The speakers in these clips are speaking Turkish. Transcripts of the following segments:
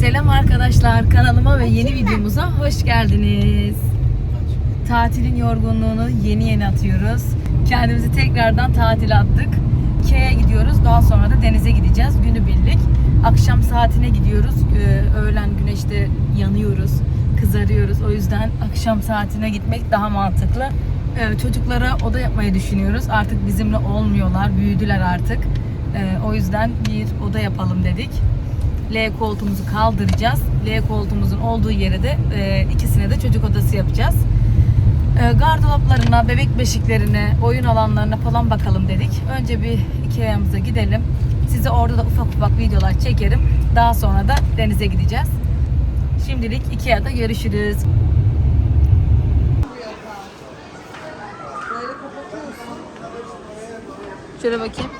Selam arkadaşlar kanalıma ve yeni videomuza hoş geldiniz. Tatilin yorgunluğunu yeni yeni atıyoruz. Kendimizi tekrardan tatile attık. Ikea'ya gidiyoruz. Daha sonra da denize gideceğiz. Günübirlik. Akşam saatine gidiyoruz. Ee, öğlen güneşte yanıyoruz. Kızarıyoruz. O yüzden akşam saatine gitmek daha mantıklı. Ee, çocuklara oda yapmayı düşünüyoruz. Artık bizimle olmuyorlar. Büyüdüler artık. Ee, o yüzden bir oda yapalım dedik. L koltuğumuzu kaldıracağız. L koltuğumuzun olduğu yere de e, ikisine de çocuk odası yapacağız. E, gardıroplarına, bebek beşiklerine, oyun alanlarına falan bakalım dedik. Önce bir Ikea'mıza gidelim. Size orada da ufak ufak videolar çekerim. Daha sonra da denize gideceğiz. Şimdilik Ikea'da görüşürüz. Şöyle bakayım.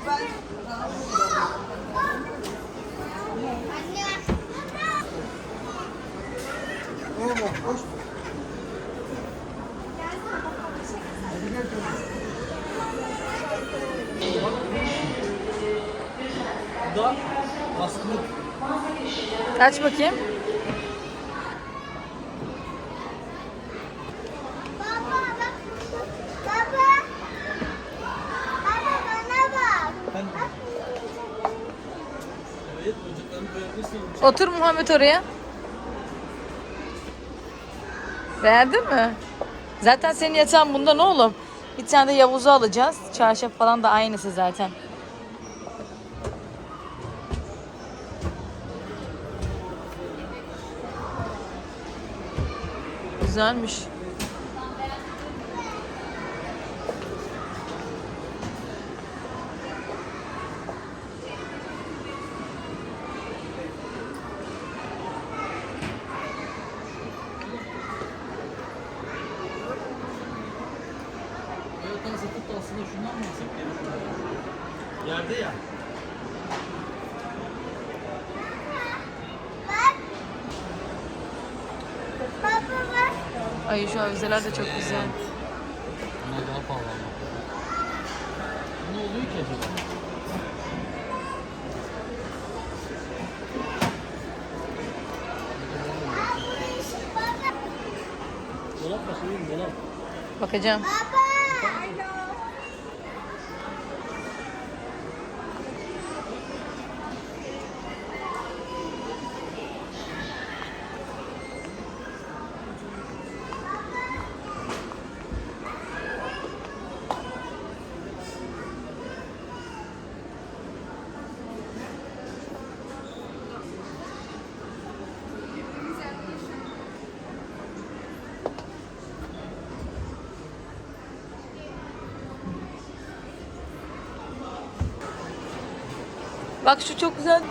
Da askılık. Kaç bakayım. Baba bak. Baba. Baba bana bak. Otur Muhammed oraya. Beğendin mi? Zaten senin yatağın bunda ne oğlum? Bir tane de Yavuz'u alacağız. Çarşaf falan da aynısı zaten. Güzelmiş. Ben satıp da aslında şundan mı alsak diye düşünüyorum. Yerde ya. Ay şu avizeler de çok güzel. Buna daha pahalı ama. Ne oluyor ki acaba? Dolap bakayım, dolap. Bakacağım. Bak şu çok güzel.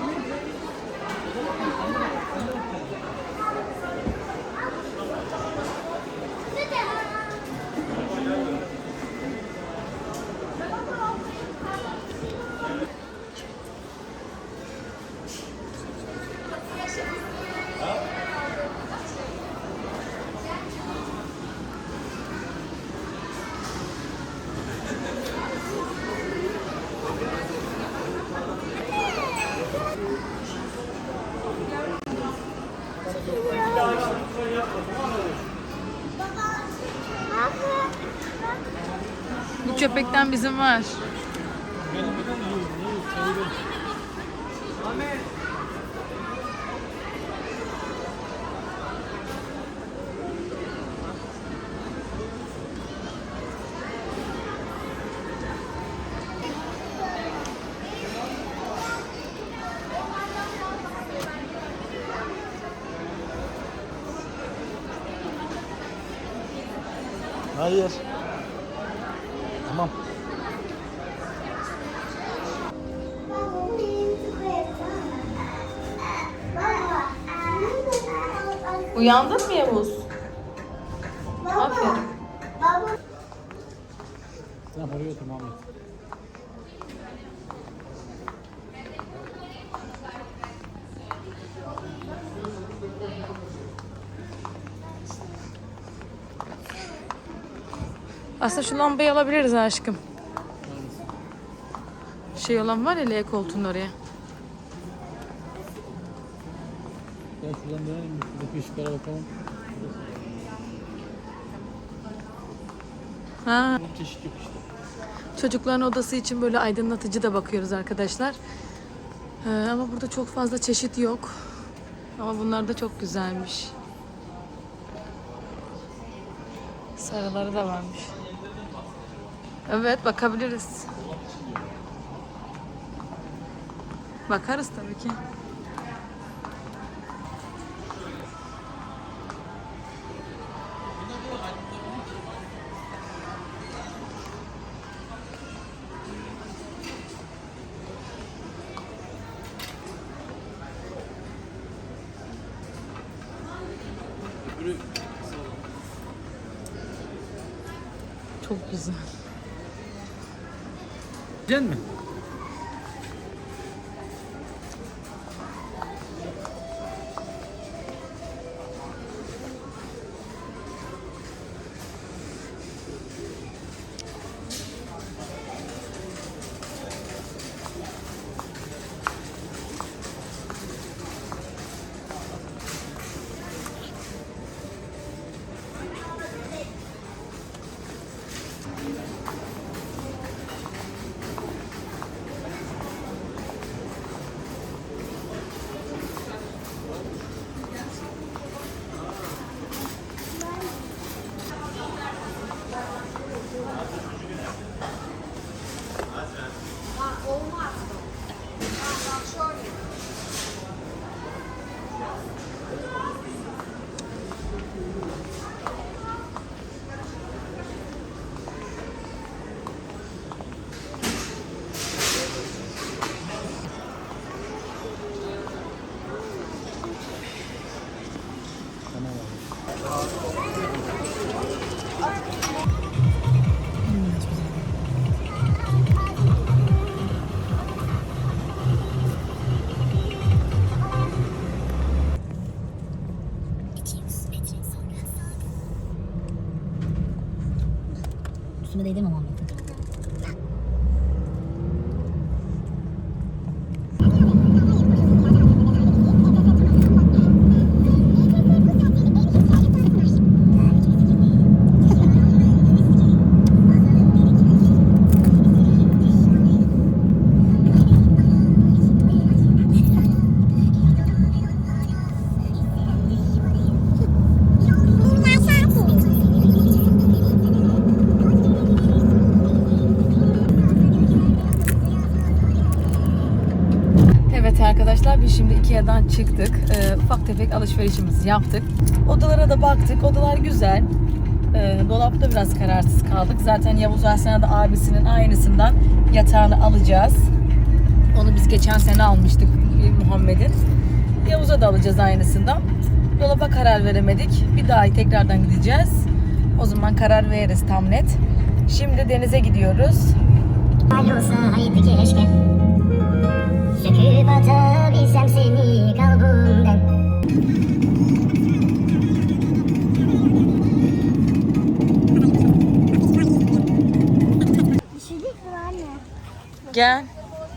Köpekten bizim var. Hayır. Uyandın mı Yavuz? Aferin. Baba. Sen oraya otur Muhammed. Aslında şu lambayı alabiliriz aşkım. Şey olan var ya L koltuğun oraya. Işıklara bakalım. Ha, çeşit yok işte. çocukların odası için böyle aydınlatıcı da bakıyoruz arkadaşlar. Ee, ama burada çok fazla çeşit yok. Ama bunlar da çok güzelmiş. Sarıları da varmış. Evet bakabiliriz. Bakarız tabii ki. Öbürü Çok güzel. Yiyecek mi? Üstüme değdi mi Muhammed? Arkadaşlar biz şimdi Ikea'dan çıktık. Ee, ufak tefek alışverişimizi yaptık. Odalara da baktık. Odalar güzel. Ee, dolapta biraz kararsız kaldık. Zaten Yavuz Asena da abisinin aynısından yatağını alacağız. Onu biz geçen sene almıştık Muhammed'in. Yavuz'a da alacağız aynısından. Dolaba karar veremedik. Bir daha tekrardan gideceğiz. O zaman karar veririz tam net. Şimdi denize gidiyoruz. olsaydı keşke Söküp atabilsem seni kalbimden Üşüdük mü anne? Gel.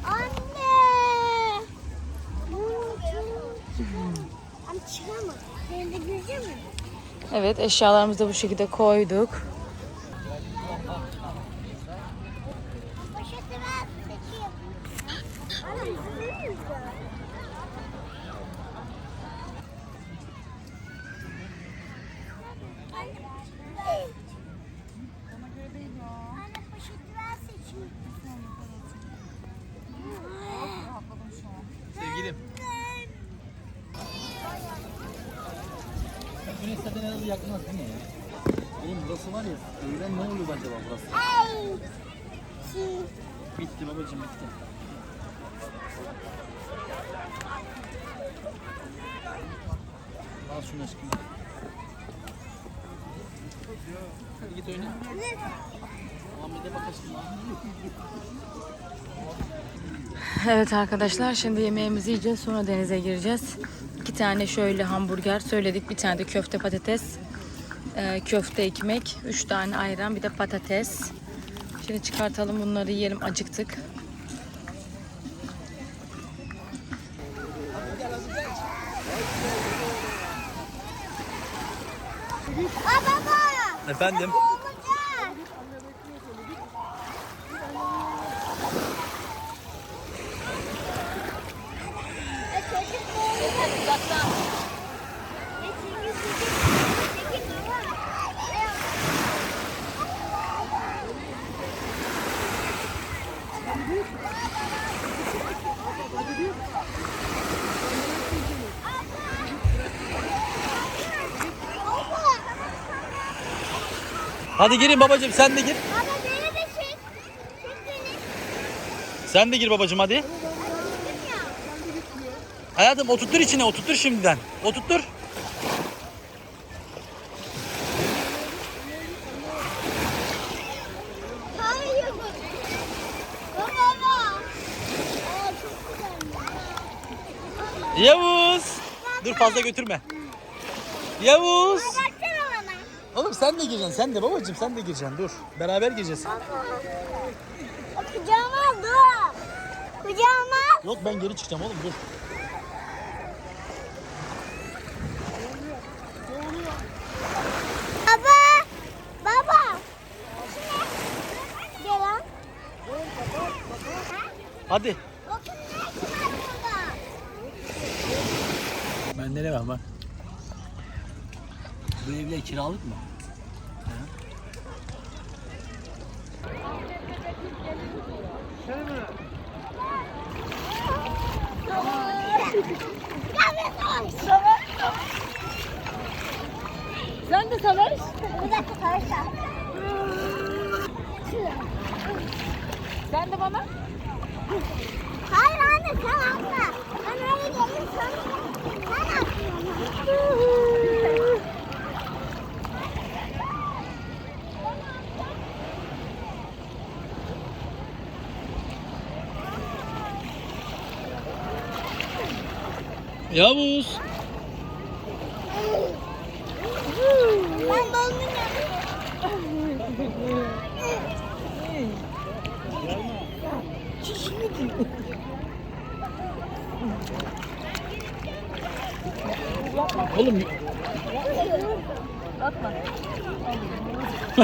Anne! Çıkamam. Senin de gücü mü? Evet eşyalarımızı da bu şekilde koyduk. Sevgilim. Güneş zaten herhalde yakmaz değil mi ya? Oğlum burası var ya, öğlen ne oluyor acaba burası? Bitti babacım bitti. Al şunu aşkım. Hadi git oyna. Muhammed'e bak aşkım. Evet arkadaşlar şimdi yemeğimizi yiyeceğiz sonra denize gireceğiz. İki tane şöyle hamburger söyledik. Bir tane de köfte patates. e, köfte ekmek. Üç tane ayran bir de patates. Şimdi çıkartalım bunları yiyelim acıktık. Aa baba. Efendim? Olacak. E, çocuk boğulacak. E, çünkü çocuk- çocuk baba. Hadi girin babacığım sen de gir. Baba beni de çek. Çek beni. Sen de gir babacığım hadi. Hayatım oturtur içine oturtur şimdiden. Oturtur. Hayır. Baba. Baba. Aa çok güzel. Yavuz. Dur fazla götürme. Yavuz. Bana. Oğlum sen de gireceksin sen de babacığım sen de gireceksin dur. Beraber gireceğiz. Kucağıma dur. Kucağıma. Yok ben geri çıkacağım oğlum dur. Baba. Baba. Gel lan. Hadi. Bakın ne var burada. Bende ne var bak. Bu evler kiralık mı? Sen de savaş. Bir dakika savaş. Sen de bana. Hayır anne sen atma. Ben öyle gelin sonra sen atıyorsun. Yavuz. Ben dondum Oğlum Ha?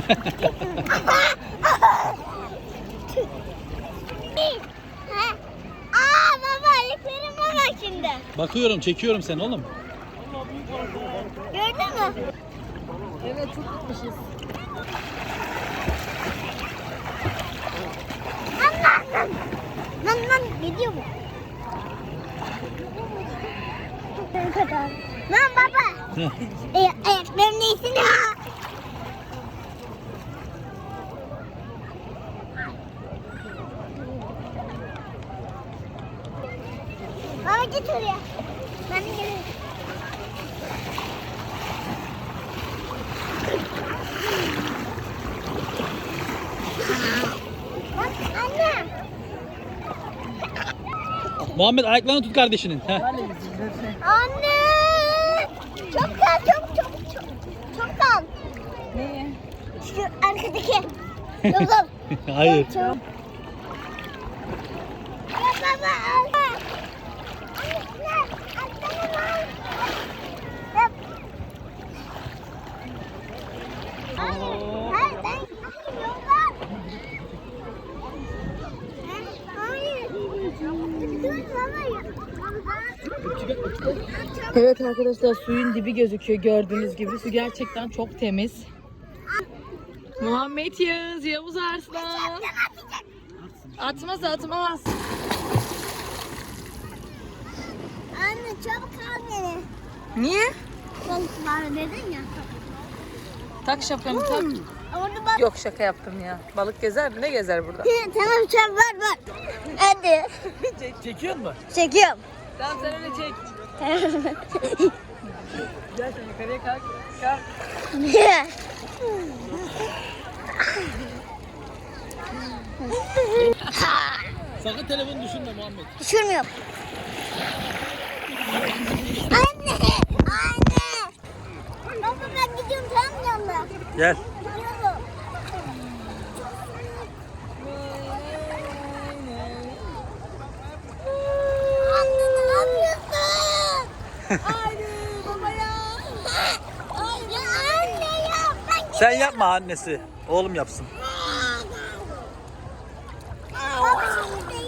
Aa baba şimdi. bakıyorum çekiyorum seni oğlum. Gördün mü? Evet çok gitmişiz. Lan lan lan. Lan lan gidiyor mu? Lan baba. Heh. E, ayaklarım neysin ya? Baba git oraya. Ben gelirim. Bak anne. Muhammed ayaklarını tut kardeşinin. Heh. Anne. Çok kal çok çok çok. Çok kal. Neye? Şu arkadaki. Yolum. Hayır. Çok. Ya baba al. Anne atlama lan. Yap. Hayır. Hayır ben. Hayır yoldan. Hayır. Dur baba ya. Evet arkadaşlar suyun dibi gözüküyor gördüğünüz gibi. Su gerçekten çok temiz. Muhammed Yağız, Yavuz Arslan. Atmaz atmaz. Anne çabuk al beni. Niye? Balık var dedin ya. Tak şapkanı tak. Orada bak. Yok şaka yaptım ya. Balık gezer mi? Ne gezer burada? tamam sen var var. Hadi. Çekiyor mu? Çekiyorum. Tamam sen öyle çek. Gel sen yukarıya kalk. Kalk. Sakın telefonu düşünme Muhammed. Düşürmüyorum. Anne. Anne. Baba ben gidiyorum tam yanına. Gel. Gidiyorum. Anne ne yapıyorsun? Anne baba ya. Ay ya anne. Sen yapma annesi. Oğlum yapsın. Baba şimdi değil.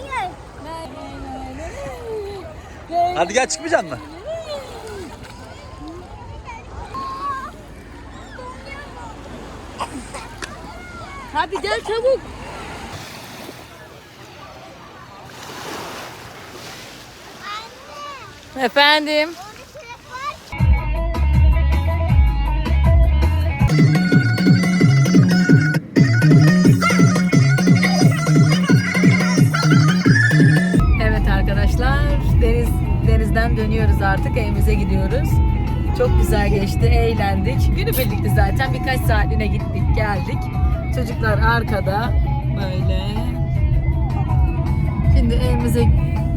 Hadi gel çıkmayacaksın mı? Hadi gel çabuk. Efendim. Çilek var. Evet arkadaşlar deniz denizden dönüyoruz artık evimize gidiyoruz. Çok güzel geçti, eğlendik. Günü birlikte zaten birkaç saatliğine gittik, geldik. Çocuklar arkada böyle. Şimdi evimize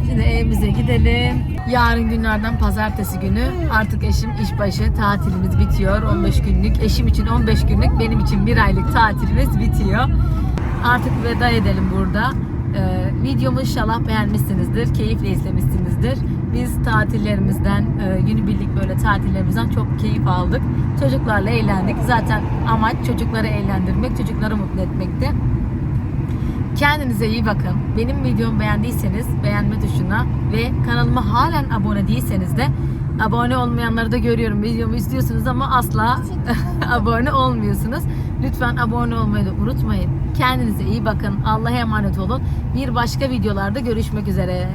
şimdi evimize gidelim. Yarın günlerden pazartesi günü artık eşim işbaşı tatilimiz bitiyor 15 günlük. Eşim için 15 günlük, benim için bir aylık tatilimiz bitiyor. Artık veda edelim burada. Ee, videomu inşallah beğenmişsinizdir, keyifle izlemişsinizdir. Biz tatillerimizden, e, günübirlik böyle tatillerimizden çok keyif aldık. Çocuklarla eğlendik. Zaten amaç çocukları eğlendirmek, çocukları mutlu etmekti. Kendinize iyi bakın. Benim videomu beğendiyseniz beğenme tuşuna ve kanalıma halen abone değilseniz de abone olmayanları da görüyorum. Videomu istiyorsunuz ama asla abone olmuyorsunuz. Lütfen abone olmayı da unutmayın. Kendinize iyi bakın. Allah'a emanet olun. Bir başka videolarda görüşmek üzere.